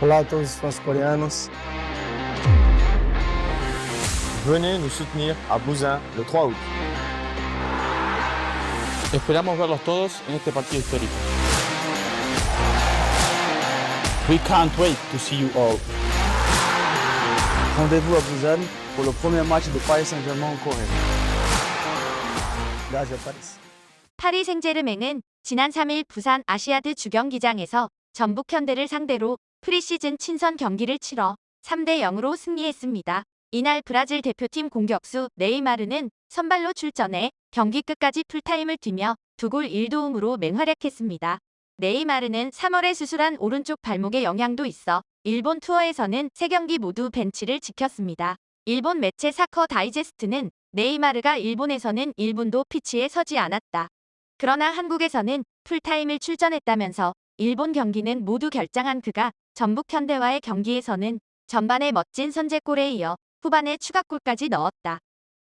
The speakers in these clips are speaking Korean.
Olá a todos os fãs coreanos. Venez nous soutenir à Busan le 3 août. Esperamos verlos todos en este partido histórico. We can't wait to see you all. Rendez-vous à Busan pour le premier match de Paris Saint-Germain en Corée. Gage à Paris. 파리 생제르맹은 지난 3일 부산 아시아드 주경기장에서 전북 현대를 상대로 프리시즌 친선 경기를 치러 3대 0으로 승리했습니다. 이날 브라질 대표팀 공격수 네이마르는 선발로 출전해 경기 끝까지 풀타임을 뛰며 두 골 1도움으로 맹활약했습니다. 네이마르는 3월에 수술한 오른쪽 발목에 영향도 있어 일본 투어에서는 3경기 모두 벤치를 지켰습니다. 일본 매체 사커 다이제스트는 네이마르가 일본에서는 1분도 피치에 서지 않았다. 그러나 한국에서는 풀타임을 출전했다면서 일본 경기는 모두 결장한 그가 전북 현대와의 경기에서는 전반에 멋진 선제골에 이어 후반에 추가골까지 넣었다.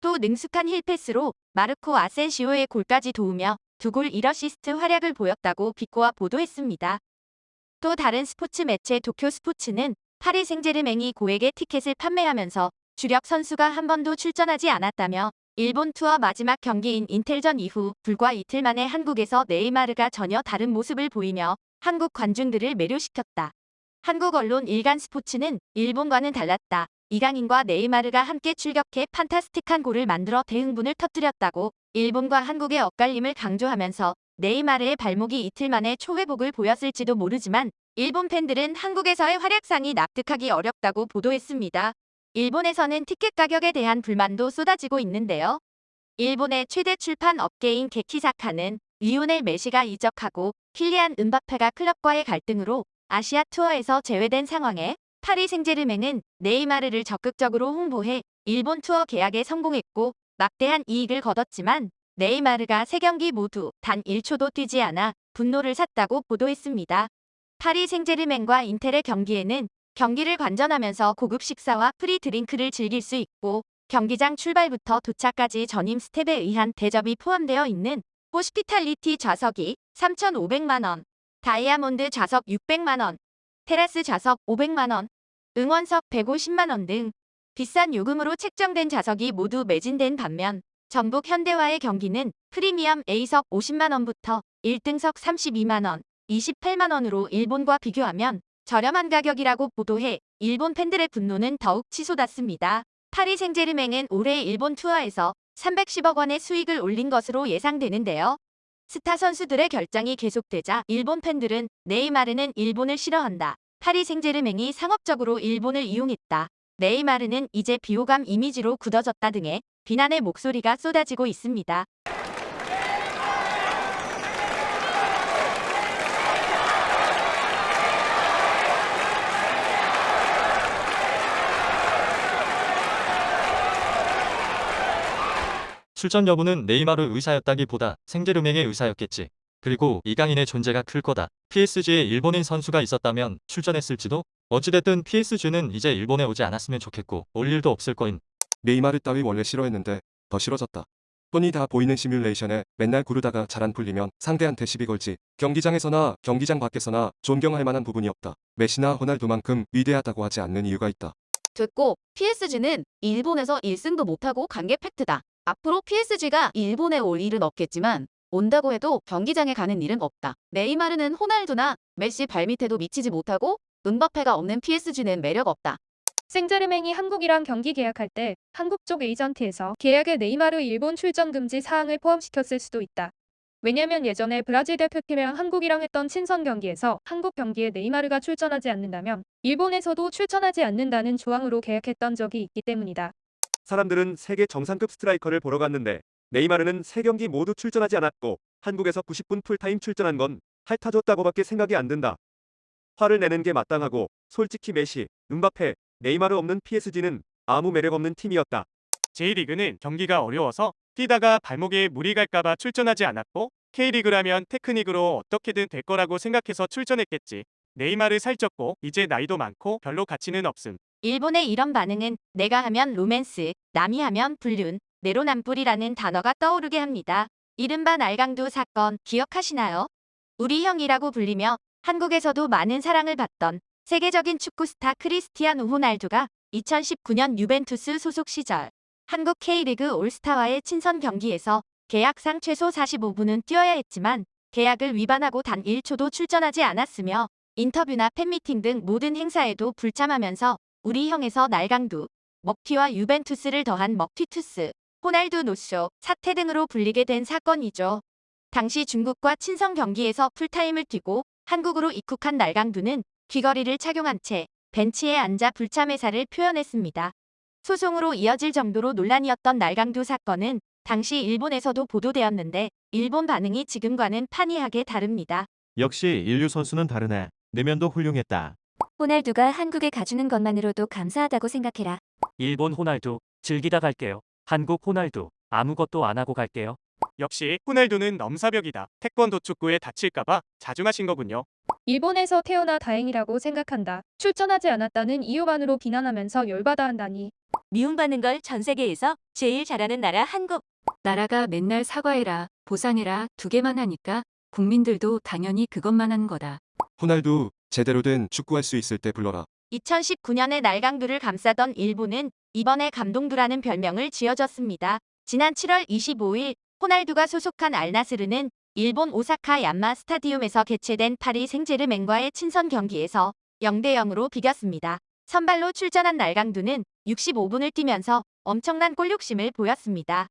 또 능숙한 힐패스로 마르코 아센시오의 골까지 도우며 두 골 1어시스트 활약을 보였다고 비꼬아 보도했습니다. 또 다른 스포츠 매체 도쿄 스포츠는 파리 생제르맹이 고액의 티켓을 판매하면서 주력 선수가 한 번도 출전하지 않았다며 일본 투어 마지막 경기인 인텔전 이후 불과 이틀 만에 한국에서 네이마르가 전혀 다른 모습을 보이며 한국 관중들을 매료시켰다. 한국 언론 일간 스포츠는 일본과는 달랐다. 이강인과 네이마르가 함께 출격해 판타스틱한 골을 만들어 대흥분을 터뜨렸다고 일본과 한국의 엇갈림을 강조하면서 네이마르의 발목이 이틀 만에 초회복을 보였을지도 모르지만 일본 팬들은 한국에서의 활약상이 납득하기 어렵다고 보도했습니다. 일본에서는 티켓 가격에 대한 불만도 쏟아지고 있는데요. 일본의 최대 출판 업계인 게키사카는 리오넬 메시가 이적하고 킬리안 은바페가 클럽과의 갈등으로 아시아 투어에서 제외된 상황에 파리 생제르맹은 네이마르를 적극적으로 홍보해 일본 투어 계약에 성공했고 막대한 이익을 거뒀지만 네이마르가 세 경기 모두 단 1초도 뛰지 않아 분노를 샀다고 보도했습니다. 파리 생제르맹과 인텔의 경기에는 경기를 관전하면서 고급 식사와 프리 드링크를 즐길 수 있고 경기장 출발부터 도착까지 전임 스텝에 의한 대접이 포함되어 있는 호스피탈리티 좌석이 3,500만원, 다이아몬드 좌석 600만원, 테라스 좌석 500만원, 응원석 150만원 등 비싼 요금으로 책정된 좌석이 모두 매진된 반면 전북 현대와의 경기는 프리미엄 A석 50만원부터 1등석 32만원, 28만원으로 일본과 비교하면 저렴한 가격이라고 보도해 일본 팬들의 분노는 더욱 치솟았습니다. 파리 생제르맹은 올해 일본 투어에서 310억 원의 수익을 올린 것으로 예상되는데요. 스타 선수들의 결장이 계속되자 일본 팬들은 네이마르는 일본을 싫어한다. 파리 생제르맹이 상업적으로 일본을 이용했다. 네이마르는 이제 비호감 이미지로 굳어졌다 등의 비난의 목소리가 쏟아지고 있습니다. 출전 여부는 네이마르 의사였다기보다 생제르맹의 의사였겠지. 그리고 이강인의 존재가 클 거다. PSG에 일본인 선수가 있었다면 출전했을지도? 어찌됐든 PSG는 이제 일본에 오지 않았으면 좋겠고 올 일도 없을 거임. 네이마르 따위 원래 싫어했는데 더 싫어졌다. 뻔히 다 보이는 시뮬레이션에 맨날 구르다가 잘 안 풀리면 상대한테 시비 걸지. 경기장에서나 경기장 밖에서나 존경할 만한 부분이 없다. 메시나 호날두만큼 위대하다고 하지 않는 이유가 있다. 됐고 PSG는 일본에서 1승도 못하고 간게 팩트다. 앞으로 PSG가 일본에 올 일은 없겠지만 온다고 해도 경기장에 가는 일은 없다. 네이마르는 호날두나 메시 발밑에도 미치지 못하고 은바페가 없는 PSG는 매력 없다. 생제르맹이 한국이랑 경기 계약할 때 한국 쪽 에이전트에서 계약에 네이마르 일본 출전 금지 사항을 포함시켰을 수도 있다. 왜냐면 예전에 브라질 대표팀이랑 한국이랑 했던 친선 경기에서 한국 경기에 네이마르가 출전하지 않는다면 일본에서도 출전하지 않는다는 조항으로 계약했던 적이 있기 때문이다. 사람들은 세계 정상급 스트라이커를 보러 갔는데 네이마르는 세 경기 모두 출전하지 않았고 한국에서 90분 풀타임 출전한 건 핥아줬다고밖에 생각이 안 든다. 화를 내는 게 마땅하고 솔직히 메시, 은바페, 네이마르 없는 PSG는 아무 매력 없는 팀이었다. J리그는 경기가 어려워서 뛰다가 발목에 무리 갈까봐 출전하지 않았고 K리그라면 테크닉으로 어떻게든 될 거라고 생각해서 출전했겠지. 네이마르 살쪘고 이제 나이도 많고 별로 가치는 없음. 일본의 이런 반응은 내가 하면 로맨스, 남이 하면 불륜, 내로남불이라는 단어가 떠오르게 합니다. 이른바 날강도 사건 기억하시나요? 우리 형이라고 불리며 한국에서도 많은 사랑을 받던 세계적인 축구 스타 크리스티아노 호날두가 2019년 유벤투스 소속 시절 한국 K리그 올스타와의 친선 경기에서 계약상 최소 45분은 뛰어야 했지만 계약을 위반하고 단 1초도 출전하지 않았으며 인터뷰나 팬미팅 등 모든 행사에도 불참하면서 우리 형에서 날강두, 먹튀와 유벤투스를 더한 먹튀투스, 호날두 노쇼, 사태 등으로 불리게 된 사건이죠. 당시 중국과 친선 경기에서 풀타임을 뛰고 한국으로 입국한 날강두는 귀걸이를 착용한 채 벤치에 앉아 불참 회사를 표현했습니다. 소송으로 이어질 정도로 논란이었던 날강두 사건은 당시 일본에서도 보도되었는데 일본 반응이 지금과는 판이하게 다릅니다. 역시 인류 선수는 다르네. 내면도 훌륭했다. 호날두가 한국에 가주는 것만으로도 감사하다고 생각해라. 일본 호날두 즐기다 갈게요. 한국 호날두 아무것도 안 하고 갈게요. 역시 호날두는 넘사벽이다. 태권도 축구에 다칠까봐 자중하신 거군요. 일본에서 태어나 다행이라고 생각한다. 출전하지 않았다는 이유만으로 비난하면서 열받아 한다니. 미움받는 걸 전 세계에서 제일 잘하는 나라 한국. 나라가 맨날 사과해라, 보상해라 두 개만 하니까 국민들도 당연히 그것만 하는 거다. 호날두 제대로 된 축구할 수 있을 때 불러라. 2019년에 날강두를 감싸던 일본은 이번에 감동두라는 별명을 지어줬습니다. 지난 7월 25일 호날두가 소속한 알나스르는 일본 오사카 얀마 스타디움에서 개최된 파리 생제르맹과의 친선 경기에서 0대 0으로 비겼습니다. 선발로 출전한 날강두는 65분을 뛰면서 엄청난 골 욕심을 보였습니다.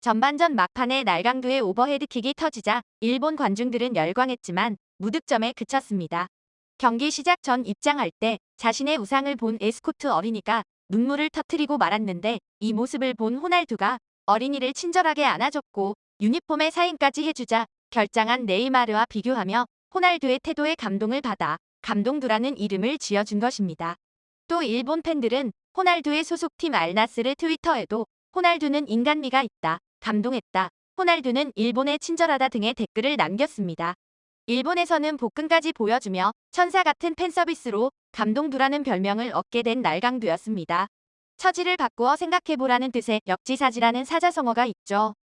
전반전 막판에 날강두의 오버헤드킥이 터지자 일본 관중들은 열광했지만 무득점에 그쳤습니다. 경기 시작 전 입장할 때 자신의 우상을 본 에스코트 어린이가 눈물을 터트리고 말았는데 이 모습을 본 호날두가 어린이를 친절하게 안아줬고 유니폼에 사인까지 해주자 결장한 네이마르와 비교하며 호날두의 태도에 감동을 받아 감동두라는 이름을 지어준 것입니다. 또 일본 팬들은 호날두의 소속팀 알나스르 트위터에도 호날두는 인간미가 있다, 감동했다, 호날두는 일본에 친절하다 등의 댓글을 남겼습니다. 일본에서는 복근까지 보여주며 천사 같은 팬 서비스로 감동두라는 별명을 얻게 된 날강두였습니다. 처지를 바꾸어 생각해보라는 뜻의 역지사지라는 사자성어가 있죠.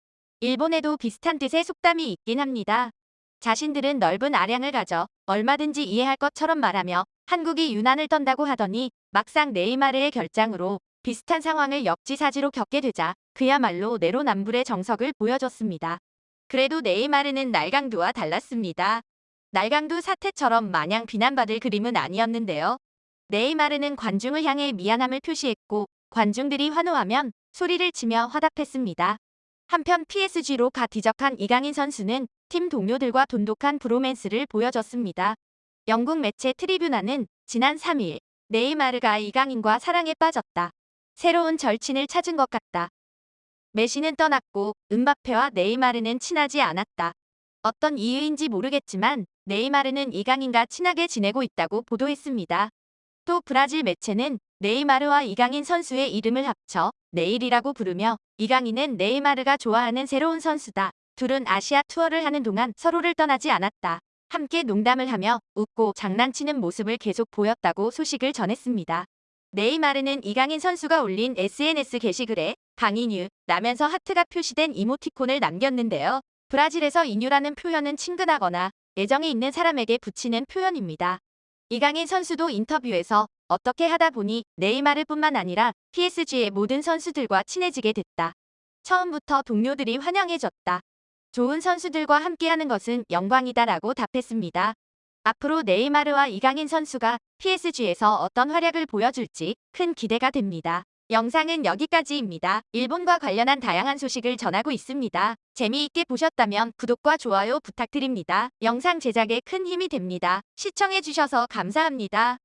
일본에도 비슷한 뜻의 속담이 있긴 합니다. 자신들은 넓은 아량을 가져 얼마든지 이해할 것처럼 말하며 한국이 유난을 떤다고 하더니 막상 네이마르의 결장으로 비슷한 상황을 역지사지로 겪게 되자 그야말로 내로남불의 정석을 보여줬습니다. 그래도 네이마르는 날강두와 달랐습니다. 날강두 사태처럼 마냥 비난받을 그림은 아니었는데요. 네이마르는 관중을 향해 미안함을 표시했고 관중들이 환호하면 소리를 치며 화답했습니다. 한편 PSG로 가 뒤적한 이강인 선수는 팀 동료들과 돈독한 브로맨스를 보여줬습니다. 영국 매체 트리뷰나는 지난 3일 네이마르가 이강인과 사랑에 빠졌다. 새로운 절친을 찾은 것 같다. 메시는 떠났고 은바페와 네이마르는 친하지 않았다. 어떤 이유인지 모르겠지만 네이마르는 이강인과 친하게 지내고 있다고 보도했습니다. 또 브라질 매체는 네이마르와 이강인 선수의 이름을 합쳐 네일이라고 부르며 이강인은 네이마르가 좋아하는 새로운 선수다. 둘은 아시아 투어를 하는 동안 서로를 떠나지 않았다. 함께 농담을 하며 웃고 장난치는 모습을 계속 보였다고 소식을 전했습니다. 네이마르는 이강인 선수가 올린 SNS 게시글에 강인유 라면서 하트가 표시된 이모티콘을 남겼는데요. 브라질에서 인유라는 표현은 친근하거나 애정이 있는 사람에게 붙이는 표현입니다. 이강인 선수도 인터뷰에서 어떻게 하다 보니 네이마르 뿐만 아니라 PSG의 모든 선수들과 친해지게 됐다. 처음부터 동료들이 환영해줬다. 좋은 선수들과 함께하는 것은 영광이다라고 답했습니다. 앞으로 네이마르와 이강인 선수가 PSG에서 어떤 활약을 보여줄지 큰 기대가 됩니다. 영상은 여기까지입니다. 일본과 관련한 다양한 소식을 전하고 있습니다. 재미있게 보셨다면 구독과 좋아요 부탁드립니다. 영상 제작에 큰 힘이 됩니다. 시청해주셔서 감사합니다.